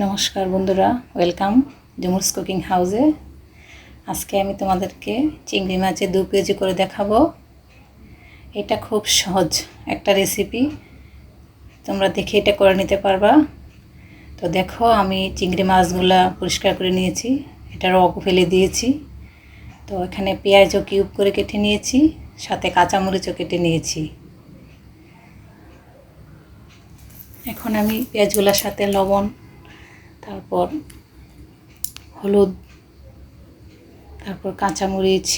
নমস্কার বন্ধুরা welcome জুমুরস cooking হাউসে আজকে আমি তোমাদেরকে চিংড়ি মাছের দু কেজি করে দেখাবো। এটা খুব সহজ একটা রেসিপি তোমরা দেখে এটা করে নিতে পারবা। তো দেখো, আমি চিংড়ি মাছগুলা পরিষ্কার করে নিয়েছি। এটা রক ফেলে দিয়েছি। তো এখানে পেঁয়াজও কিউব করে কেটে নিয়েছি, সাথে কাঁচামরিচও কেটে নিয়েছি। এখন আমি পেঁয়াজগুলোর সাথে লবণ তারপর হলুদ, তারপর কাঁচামরিচ,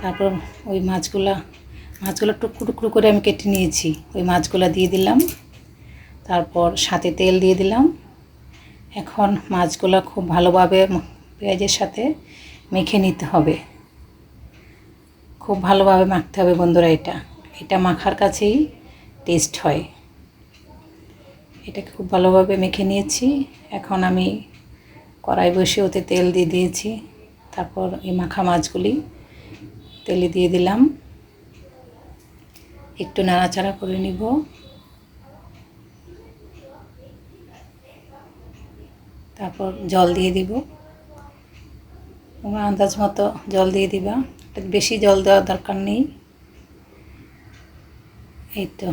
তারপর ওই মাছগুলা, মাছগুলো টুকরো টুকরো করে আমি কেটে নিয়েছি। ওই মাছগুলা দিয়ে দিলাম, তারপর সাথে তেল দিয়ে দিলাম। এখন মাছগুলো খুব ভালোভাবে পেঁয়াজের সাথে মেখে নিতে হবে। খুব ভালোভাবে মাখতে হবে বন্ধুরা এটা। এটা মাখার কাছেই টেস্ট হয়। এটাকে খুব ভালোভাবে মেখে নিয়েছি। এখন আমি কড়াই বসে ওতে তেল দিয়ে দিয়েছি। তারপর এই মাখা মাছগুলি তেলে দিয়ে দিলাম। একটু নাড়াচাড়া করে নিব। তারপর জল দিয়ে দিব। তোমার আন্দাজ মতো জল দিয়ে দিবা। বেশি জল দেওয়ার দরকার নেই। এই তো।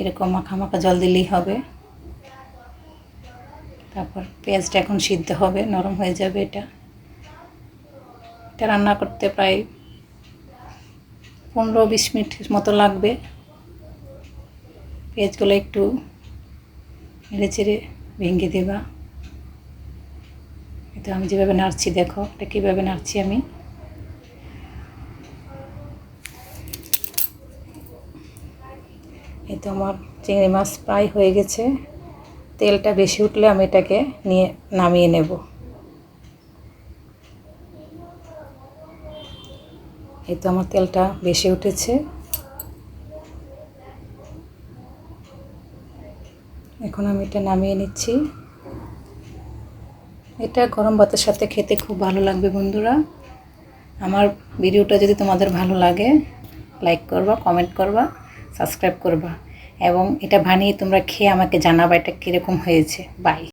এরকম মাখা মাখা জল দিলেই হবে। তারপর পেঁয়াজটা এখন সিদ্ধ হবে, নরম হয়ে যাবে এটা। এটা রান্না করতে প্রায় পনেরো বিশ মিনিট মতো লাগবে। পেঁয়াজগুলো একটু নেড়ে চেড়ে ভেঙে দেবা। এটা আমি যেভাবে নাড়ছি দেখো, এটা কীভাবে নাড়ছি আমি। এই তো আমার চিংড়ি মাছ প্রায় হয়ে গেছে। তেলটা বেশি উঠলে আমি এটাকে নিয়ে নামিয়ে নেব। এই তো আমার তেলটা বেশি উঠেছে। এখন আমি এটা নামিয়ে নিচ্ছি। এটা গরম ভাতের সাথে খেতে খুব ভালো লাগবে বন্ধুরা। আমার ভিডিওটা যদি তোমাদের ভালো লাগে লাইক করবা কমেন্ট করবা। সাবস্ক্রাইব করবা। এবং এটা বানিয়ে তোমরা খেয়ে আমাকে জানাবা এটা কীরকম হয়েছে। বাই